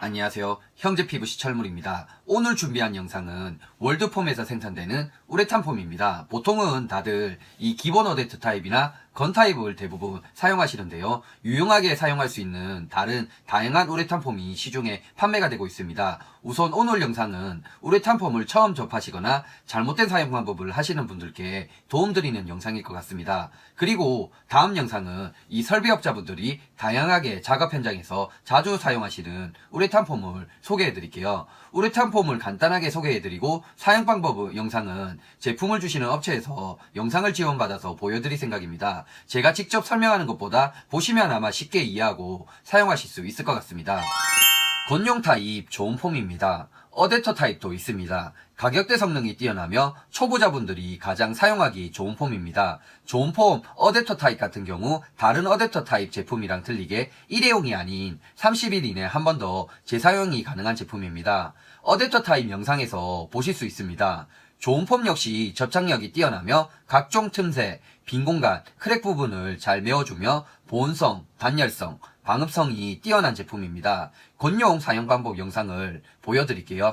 안녕하세요. 형제 피부 시 철물입니다. 오늘 준비한 영상은 월드폼에서 생산되는 우레탄 폼입니다. 보통은 다들 이 기본 어댑터 타입이나 건 타입을 대부분 사용하시는데요. 유용하게 사용할 수 있는 다른 다양한 우레탄 폼이 시중에 판매가 되고 있습니다. 우선 오늘 영상은 우레탄 폼을 처음 접하시거나 잘못된 사용 방법을 하시는 분들께 도움드리는 영상일 것 같습니다. 그리고 다음 영상은 이 설비업자분들이 다양하게 작업 현장에서 자주 사용하시는 우레탄 폼을 소개해 드릴게요. 우레탄 폼을 간단하게 소개해 드리고 사용 방법 영상은 제품을 주시는 업체에서 영상을 지원받아서 보여드릴 생각입니다. 제가 직접 설명하는 것보다 보시면 아마 쉽게 이해하고 사용하실 수 있을 것 같습니다. 건용 타입 좋은 폼입니다. 어댑터 타입도 있습니다. 가격대 성능이 뛰어나며 초보자분들이 가장 사용하기 좋은 폼입니다. 좋은 폼 어댑터 타입 같은 경우 다른 어댑터 타입 제품이랑 틀리게 일회용이 아닌 30일 이내 한 번 더 재사용이 가능한 제품입니다. 어댑터 타입 영상에서 보실 수 있습니다. 좋은 폼 역시 접착력이 뛰어나며 각종 틈새, 빈 공간, 크랙 부분을 잘 메워주며 보온성, 단열성, 방음성이 뛰어난 제품입니다. 건용 사용 방법 영상을 보여드릴게요.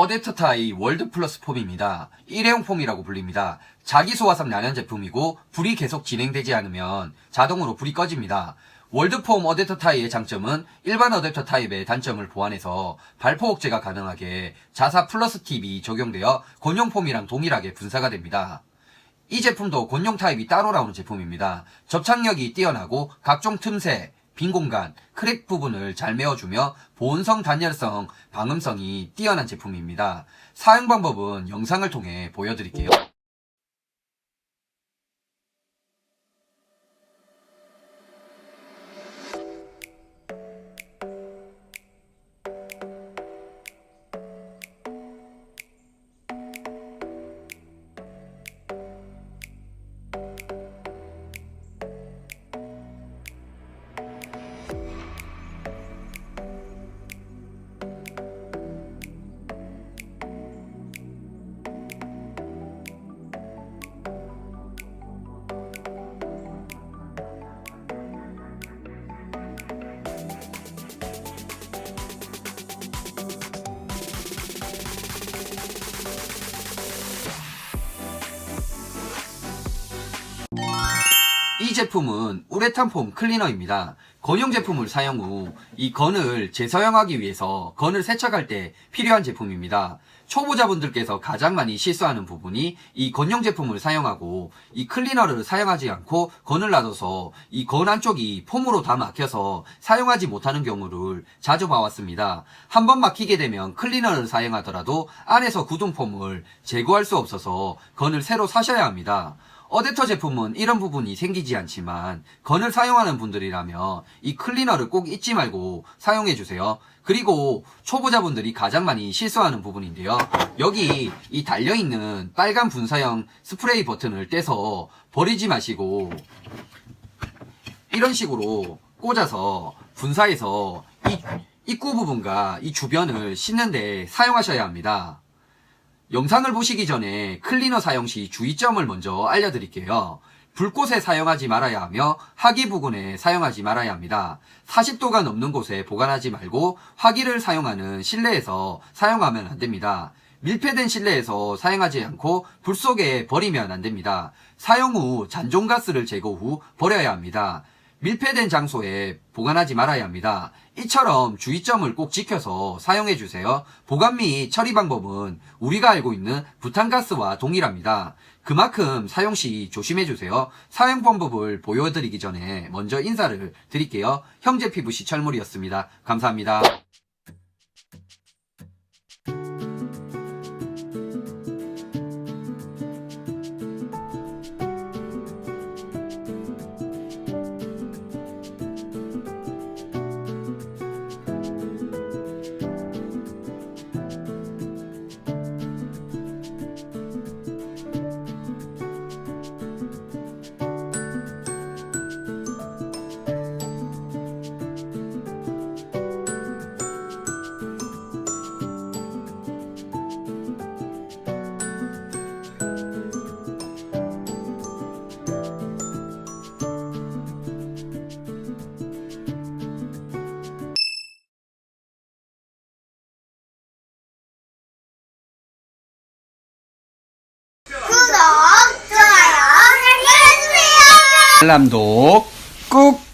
어댑터 타입 월드 플러스 폼입니다. 일회용 폼이라고 불립니다. 자기 소화성 난연 제품이고 불이 계속 진행되지 않으면 자동으로 불이 꺼집니다. 월드폼 어댑터 타입의 장점은 일반 어댑터 타입의 단점을 보완해서 발포 억제가 가능하게 자사 플러스 팁이 적용되어 곤용폼이랑 동일하게 분사가 됩니다. 이 제품도 곤용 타입이 따로 나오는 제품입니다. 접착력이 뛰어나고 각종 틈새, 빈 공간, 크랙 부분을 잘 메워주며 보온성, 단열성, 방음성이 뛰어난 제품입니다. 사용 방법은 영상을 통해 보여드릴게요. 이 제품은 우레탄 폼 클리너입니다. 건용 제품을 사용 후 이 건을 재사용하기 위해서 건을 세척할 때 필요한 제품입니다. 초보자분들께서 가장 많이 실수하는 부분이 이 건용 제품을 사용하고 이 클리너를 사용하지 않고 건을 놔둬서 이건 안쪽이 폼으로 다 막혀서 사용하지 못하는 경우를 자주 봐왔습니다. 한 번 막히게 되면 클리너를 사용하더라도 안에서 굳은 폼을 제거할 수 없어서 건을 새로 사셔야 합니다. 어댑터 제품은 이런 부분이 생기지 않지만 건을 사용하는 분들이라면 이 클리너를 꼭 잊지 말고 사용해 주세요. 그리고 초보자분들이 가장 많이 실수하는 부분인데요. 여기 이 달려있는 빨간 분사형 스프레이 버튼을 떼서 버리지 마시고 이런 식으로 꽂아서 분사해서 이 입구 부분과 이 주변을 씻는데 사용하셔야 합니다. 영상을 보시기 전에 클리너 사용 시 주의점을 먼저 알려드릴게요. 불꽃에 사용하지 말아야 하며 화기 부근에 사용하지 말아야 합니다. 40도가 넘는 곳에 보관하지 말고 화기를 사용하는 실내에서 사용하면 안 됩니다. 밀폐된 실내에서 사용하지 않고 불 속에 버리면 안 됩니다. 사용 후 잔존가스를 제거 후 버려야 합니다. 밀폐된 장소에 보관하지 말아야 합니다. 이처럼 주의점을 꼭 지켜서 사용해 주세요. 보관 및 처리 방법은 우리가 알고 있는 부탄가스와 동일합니다. 그만큼 사용 시 조심해 주세요. 사용 방법을 보여드리기 전에 먼저 인사를 드릴게요. 형제 피부시 철물이었습니다. 감사합니다. 알람도 꾹.